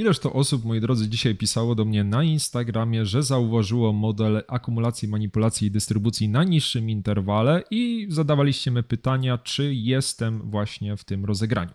Ileż to osób, moi drodzy, dzisiaj pisało do mnie na Instagramie, że zauważyło model akumulacji, manipulacji i dystrybucji na niższym interwale i zadawaliście mi pytania, czy jestem właśnie w tym rozegraniu.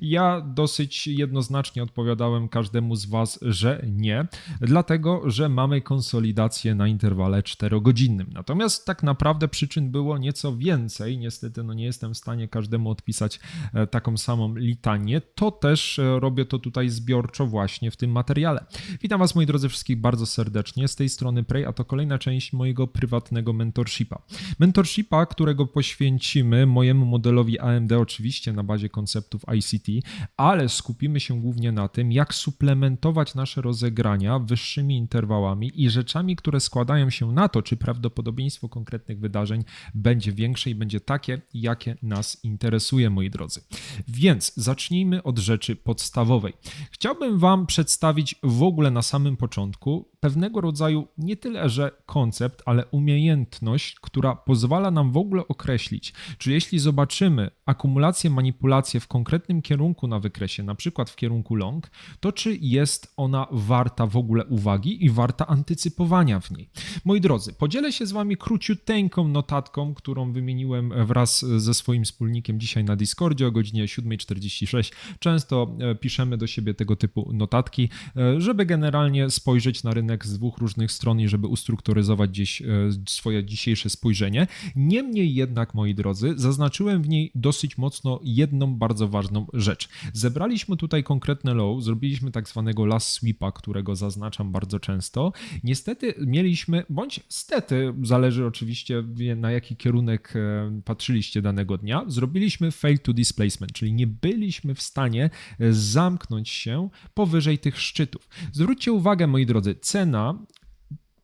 Ja dosyć jednoznacznie odpowiadałem każdemu z Was, że nie, dlatego że mamy konsolidację na interwale 4-godzinnym. Natomiast tak naprawdę przyczyn było nieco więcej. Niestety, no nie jestem w stanie każdemu odpisać e, taką samą litanię. To też e, robię to tutaj zbiorczo właśnie w tym materiale. Witam Was moi drodzy wszystkich bardzo serdecznie. Z tej strony Prey, a to kolejna część mojego prywatnego mentorshipa. Mentorshipa, którego poświęcimy mojemu modelowi AMD oczywiście na bazie konceptów ICT, ale skupimy się głównie na tym, jak suplementować nasze rozegrania wyższymi interwałami i rzeczami, które składają się na to, czy prawdopodobieństwo konkretnych wydarzeń będzie większe i będzie takie, jakie nas interesuje, moi drodzy. Więc zacznijmy od rzeczy podstawowej. Chciałbym Wam przedstawić w ogóle na samym początku pewnego rodzaju nie tyle, że koncept, ale umiejętność, która pozwala nam w ogóle określić, czy jeśli zobaczymy akumulację, manipulację w konkretnym kierunku na wykresie, na przykład w kierunku long, to czy jest ona warta w ogóle uwagi i warta antycypowania w niej. Moi drodzy, podzielę się z Wami króciuteńką notatką, którą wymieniłem wraz ze swoim wspólnikiem dzisiaj na Discordzie o godzinie 7.46. Często e, piszemy do siebie tego typu notatki, e, żeby generalnie spojrzeć na rynek z dwóch różnych stron i żeby ustrukturyzować gdzieś e, swoje dzisiejsze spojrzenie. Niemniej jednak, moi drodzy, zaznaczyłem w niej dosyć mocno jedną bardzo ważną rzecz. Zebraliśmy tutaj konkretne low, zrobiliśmy tak zwanego last sweepa, którego zaznaczam bardzo często. Niestety mieliśmy, bądź stety, zależy oczywiście na jaki kierunek e, patrzyliście danego dnia, zrobiliśmy fail to displacement, czyli nie byliśmy w stanie e, zamknąć się powyżej tych szczytów. Zwróćcie uwagę, moi drodzy, cena cena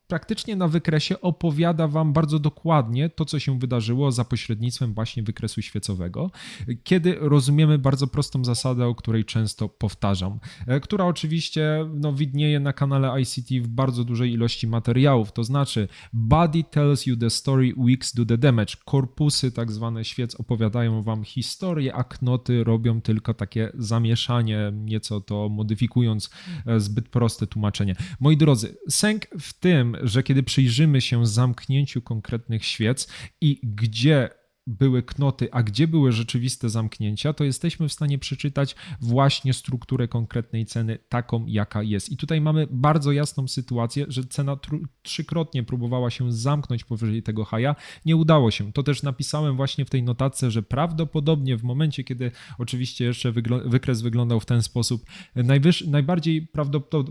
praktycznie na wykresie opowiada Wam bardzo dokładnie to, co się wydarzyło za pośrednictwem właśnie wykresu świecowego, kiedy rozumiemy bardzo prostą zasadę, o której często powtarzam, e, która oczywiście no, widnieje na kanale ICT w bardzo dużej ilości materiałów, to znaczy body tells you the story, weeks do the damage. Korpusy, tak zwane świec, opowiadają Wam historię, a knoty robią tylko takie zamieszanie, nieco to modyfikując e, zbyt proste tłumaczenie. Moi drodzy, sęk w tym, że kiedy przyjrzymy się zamknięciu konkretnych świec i gdzie były knoty, a gdzie były rzeczywiste zamknięcia, to jesteśmy w stanie przeczytać właśnie strukturę konkretnej ceny taką, jaka jest. I tutaj mamy bardzo jasną sytuację, że cena trzykrotnie próbowała się zamknąć powyżej tego haja, nie udało się. To też napisałem właśnie w tej notatce, że prawdopodobnie w momencie, kiedy oczywiście jeszcze wykres wyglądał w ten sposób, najbardziej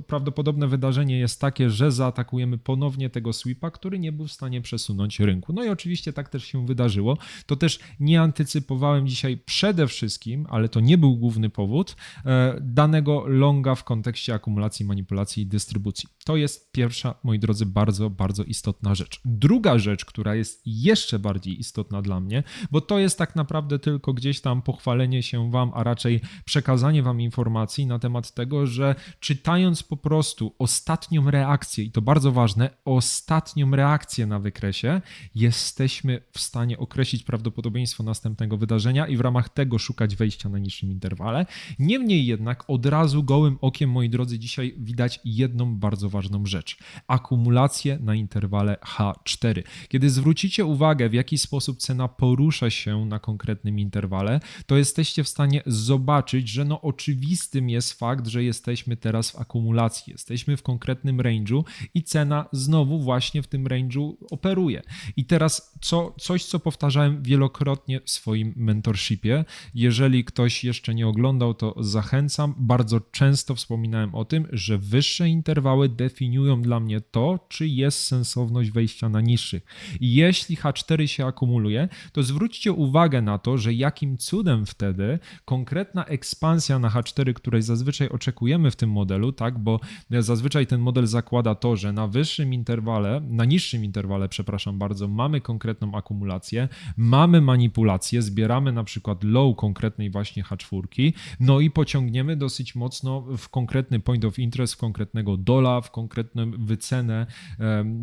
prawdopodobne wydarzenie jest takie, że zaatakujemy ponownie tego sweepa, który nie był w stanie przesunąć rynku. No i oczywiście tak też się wydarzyło to też nie antycypowałem dzisiaj przede wszystkim, ale to nie był główny powód, e, danego longa w kontekście akumulacji, manipulacji i dystrybucji. To jest pierwsza, moi drodzy, bardzo, bardzo istotna rzecz. Druga rzecz, która jest jeszcze bardziej istotna dla mnie, bo to jest tak naprawdę tylko gdzieś tam pochwalenie się Wam, a raczej przekazanie Wam informacji na temat tego, że czytając po prostu ostatnią reakcję, i to bardzo ważne, ostatnią reakcję na wykresie, jesteśmy w stanie określić prawdopodobieństwo następnego wydarzenia i w ramach tego szukać wejścia na niższym interwale. Niemniej jednak od razu gołym okiem, moi drodzy, dzisiaj widać jedną bardzo ważną rzecz. Akumulację na interwale H4. Kiedy zwrócicie uwagę, w jaki sposób cena porusza się na konkretnym interwale, to jesteście w stanie zobaczyć, że no oczywistym jest fakt, że jesteśmy teraz w akumulacji, jesteśmy w konkretnym range'u i cena znowu właśnie w tym range'u operuje. I teraz co, coś, co powtarzałem wielokrotnie w swoim mentorshipie. Jeżeli ktoś jeszcze nie oglądał, to zachęcam. Bardzo często wspominałem o tym, że wyższe interwały definiują dla mnie to, czy jest sensowność wejścia na niższych. Jeśli H4 się akumuluje, to zwróćcie uwagę na to, że jakim cudem wtedy konkretna ekspansja na H4, której zazwyczaj oczekujemy w tym modelu, tak, bo zazwyczaj ten model zakłada to, że na wyższym interwale, na niższym interwale, przepraszam bardzo, mamy konkretną akumulację, mamy manipulację, zbieramy na przykład low konkretnej właśnie H4, no i pociągniemy dosyć mocno w konkretny point of interest, w konkretnego dola, w konkretną wycenę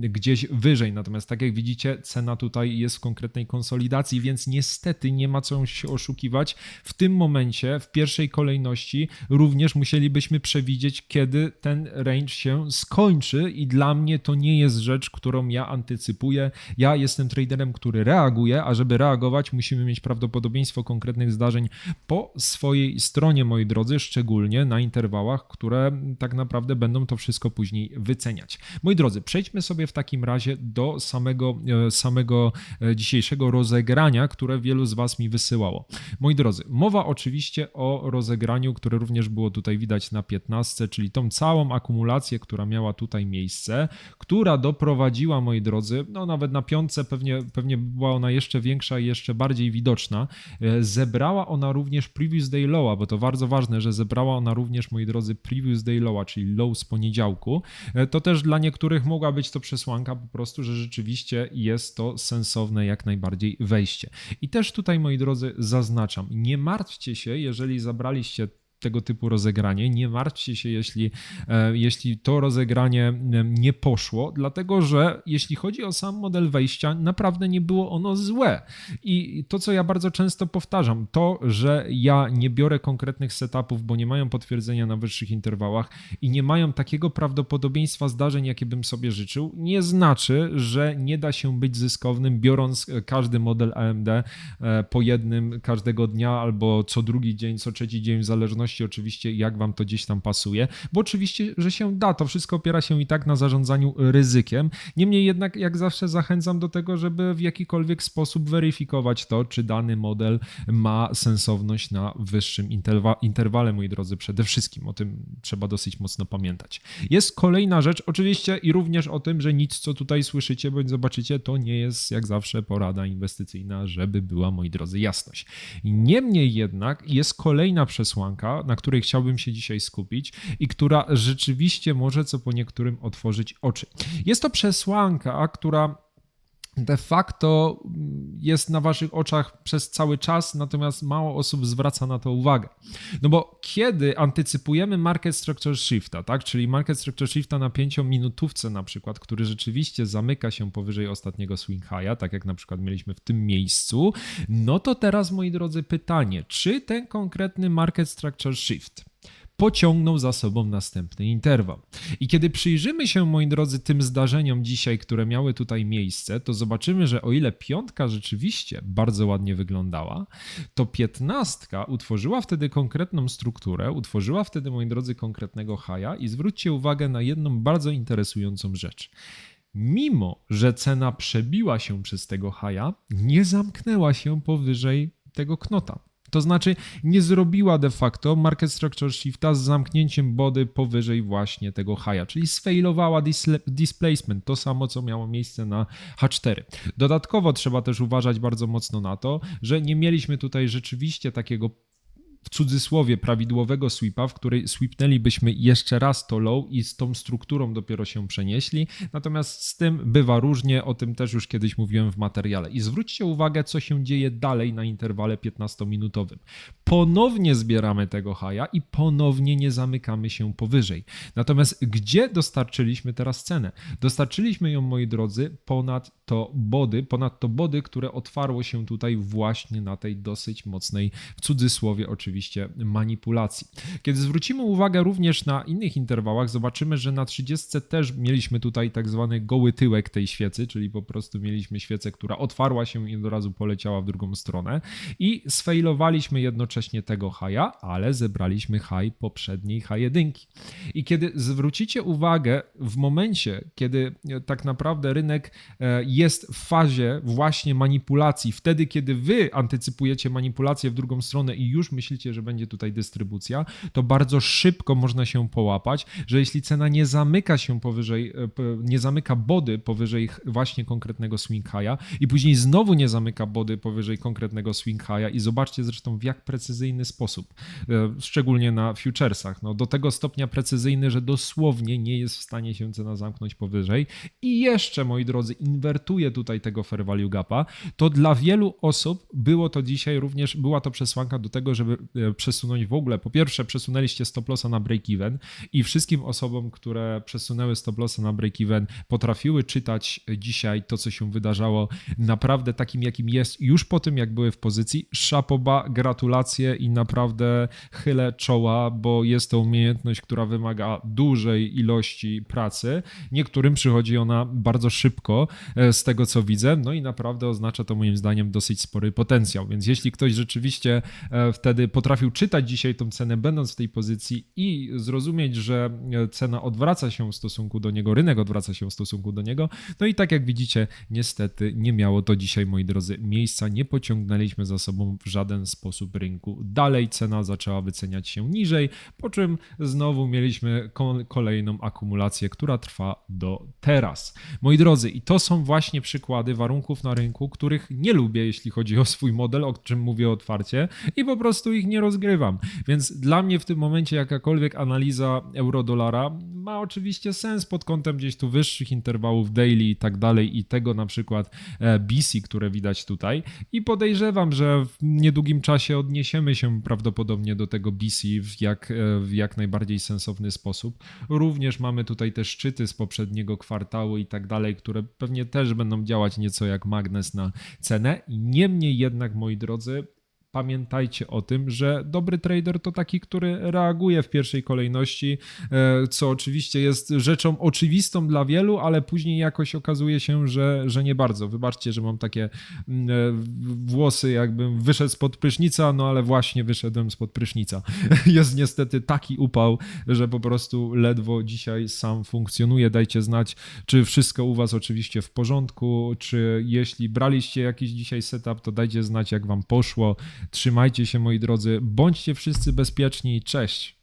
gdzieś wyżej. Natomiast tak jak widzicie, cena tutaj jest w konkretnej konsolidacji, więc niestety nie ma co się oszukiwać. W tym momencie, w pierwszej kolejności, również musielibyśmy przewidzieć, kiedy ten range się skończy, i dla mnie to nie jest rzecz, którą ja antycypuję. Ja jestem traderem, który reaguje, a żeby reagować, musimy mieć prawdopodobieństwo konkretnych zdarzeń po swojej stronie, moi drodzy, szczególnie na interwałach, które tak naprawdę będą to wszystko później wyceniać. Moi drodzy, przejdźmy sobie w takim razie do samego, e, samego e, dzisiejszego rozegrania, które wielu z Was mi wysyłało. Moi drodzy, mowa oczywiście o rozegraniu, które również było tutaj widać na 15, czyli tą całą akumulację, która miała tutaj miejsce, która doprowadziła, moi drodzy, no nawet na piątce pewnie, pewnie była ona jeszcze większa i jeszcze bardziej widoczna. E, zebrała ona również previous day lowa, bo to bardzo ważne, że zebrała ona również, moi drodzy, previous day lowa, czyli low z poniedziałku. To też dla niektórych mogła być to przesłanka po prostu, że rzeczywiście jest to sensowne jak najbardziej wejście. I też tutaj, moi drodzy, zaznaczam, nie martwcie się, jeżeli zabraliście tego typu rozegranie. Nie martwcie się, jeśli, e, jeśli to rozegranie nie poszło, dlatego że jeśli chodzi o sam model wejścia, naprawdę nie było ono złe. I to, co ja bardzo często powtarzam, to, że ja nie biorę konkretnych setupów, bo nie mają potwierdzenia na wyższych interwałach i nie mają takiego prawdopodobieństwa zdarzeń, jakie bym sobie życzył, nie znaczy, że nie da się być zyskownym, biorąc każdy model AMD e, po jednym każdego dnia albo co drugi dzień, co trzeci dzień, w zależności zależności oczywiście jak wam to gdzieś tam pasuje, bo oczywiście, że się da, to wszystko opiera się i tak na zarządzaniu ryzykiem. Niemniej jednak, jak zawsze zachęcam do tego, żeby w jakikolwiek sposób weryfikować to, czy dany model ma sensowność na wyższym interwa interwale, moi drodzy, przede wszystkim. O tym trzeba dosyć mocno pamiętać. Jest kolejna rzecz, oczywiście i również o tym, że nic, co tutaj słyszycie bądź zobaczycie, to nie jest jak zawsze porada inwestycyjna, żeby była, moi drodzy, jasność. Niemniej jednak jest kolejna przesłanka, na której chciałbym się dzisiaj skupić i która rzeczywiście może co po niektórym otworzyć oczy. Jest to przesłanka, która de facto jest na waszych oczach przez cały czas, natomiast mało osób zwraca na to uwagę. No bo kiedy antycypujemy market structure shifta, tak, czyli market structure shifta na 5-minutówce na przykład, który rzeczywiście zamyka się powyżej ostatniego swing high'a, tak jak na przykład mieliśmy w tym miejscu, no to teraz moi drodzy pytanie, czy ten konkretny market structure shift pociągnął za sobą następny interwał. I kiedy przyjrzymy się, moi drodzy, tym zdarzeniom dzisiaj, które miały tutaj miejsce, to zobaczymy, że o ile piątka rzeczywiście bardzo ładnie wyglądała, to piętnastka utworzyła wtedy konkretną strukturę, utworzyła wtedy, moi drodzy, konkretnego haja i zwróćcie uwagę na jedną bardzo interesującą rzecz. Mimo, że cena przebiła się przez tego haja, nie zamknęła się powyżej tego knota. To znaczy nie zrobiła de facto market structure shifta z zamknięciem body powyżej właśnie tego high'a, czyli sfailowała displacement, to samo co miało miejsce na H4. Dodatkowo trzeba też uważać bardzo mocno na to, że nie mieliśmy tutaj rzeczywiście takiego w cudzysłowie prawidłowego sweepa, w której sweepnęlibyśmy jeszcze raz to low i z tą strukturą dopiero się przenieśli. Natomiast z tym bywa różnie, o tym też już kiedyś mówiłem w materiale. I zwróćcie uwagę, co się dzieje dalej na interwale 15-minutowym. Ponownie zbieramy tego haja i ponownie nie zamykamy się powyżej. Natomiast gdzie dostarczyliśmy teraz cenę? Dostarczyliśmy ją, moi drodzy, ponad to body, ponad to body, które otwarło się tutaj właśnie na tej dosyć mocnej, w cudzysłowie oczywiście, oczywiście manipulacji. Kiedy zwrócimy uwagę również na innych interwałach, zobaczymy, że na 30 też mieliśmy tutaj tak zwany goły tyłek tej świecy, czyli po prostu mieliśmy świecę, która otwarła się i od razu poleciała w drugą stronę i sfailowaliśmy jednocześnie tego haja, ale zebraliśmy haj poprzedniej H1. I kiedy zwrócicie uwagę w momencie, kiedy tak naprawdę rynek e, jest w fazie właśnie manipulacji, wtedy kiedy wy antycypujecie manipulację w drugą stronę i już myślicie że będzie tutaj dystrybucja, to bardzo szybko można się połapać, że jeśli cena nie zamyka się powyżej, e, nie zamyka body powyżej właśnie konkretnego swing high'a i później znowu nie zamyka body powyżej konkretnego swing high'a i zobaczcie zresztą w jak precyzyjny sposób, e, szczególnie na futuresach, no do tego stopnia precyzyjny, że dosłownie nie jest w stanie się cena zamknąć powyżej. I jeszcze, moi drodzy, inwertuje tutaj tego fair value gapa, to dla wielu osób było to dzisiaj również, była to przesłanka do tego, żeby przesunąć w ogóle, po pierwsze przesunęliście stop lossa na break even i wszystkim osobom, które przesunęły stop lossa na break even, potrafiły czytać dzisiaj to, co się wydarzało naprawdę takim, jakim jest już po tym, jak były w pozycji. Szapoba, gratulacje i naprawdę chylę czoła, bo jest to umiejętność, która wymaga dużej ilości pracy. Niektórym przychodzi ona bardzo szybko, e, z tego co widzę, no i naprawdę oznacza to moim zdaniem dosyć spory potencjał. Więc jeśli ktoś rzeczywiście e, wtedy potrafił czytać dzisiaj tą cenę, będąc w tej pozycji i zrozumieć, że cena odwraca się w stosunku do niego, rynek odwraca się w stosunku do niego, no i tak jak widzicie, niestety nie miało to dzisiaj, moi drodzy, miejsca. Nie pociągnęliśmy za sobą w żaden sposób rynku. Dalej cena zaczęła wyceniać się niżej, po czym znowu mieliśmy ko- kolejną akumulację, która trwa do teraz. Moi drodzy, i to są właśnie przykłady warunków na rynku, których nie lubię, jeśli chodzi o swój model, o czym mówię otwarcie, i po prostu ich nie rozgrywam. Więc dla mnie w tym momencie jakakolwiek analiza euro-dolara ma oczywiście sens pod kątem gdzieś tu wyższych interwałów daily i tak dalej, i tego na przykład e, BC, które widać tutaj. I podejrzewam, że w niedługim czasie odniesiemy się prawdopodobnie do tego BC w jak, e, w jak najbardziej sensowny sposób. Również mamy tutaj te szczyty z poprzedniego kwartału i tak dalej, które pewnie też będą działać nieco jak magnes na cenę. Niemniej jednak, moi drodzy, pamiętajcie o tym, że dobry trader to taki, który reaguje w pierwszej kolejności, e, co oczywiście jest rzeczą oczywistą dla wielu, ale później jakoś okazuje się, że, że nie bardzo. Wybaczcie, że mam takie mm, e, włosy, jakbym wyszedł spod prysznica, no ale właśnie wyszedłem spod prysznica. Jest niestety taki upał, że po prostu ledwo dzisiaj sam funkcjonuje. Dajcie znać, czy wszystko u Was oczywiście w porządku, czy jeśli braliście jakiś dzisiaj setup, to dajcie znać, jak Wam poszło. Trzymajcie się, moi drodzy, bądźcie wszyscy bezpieczni. Cześć!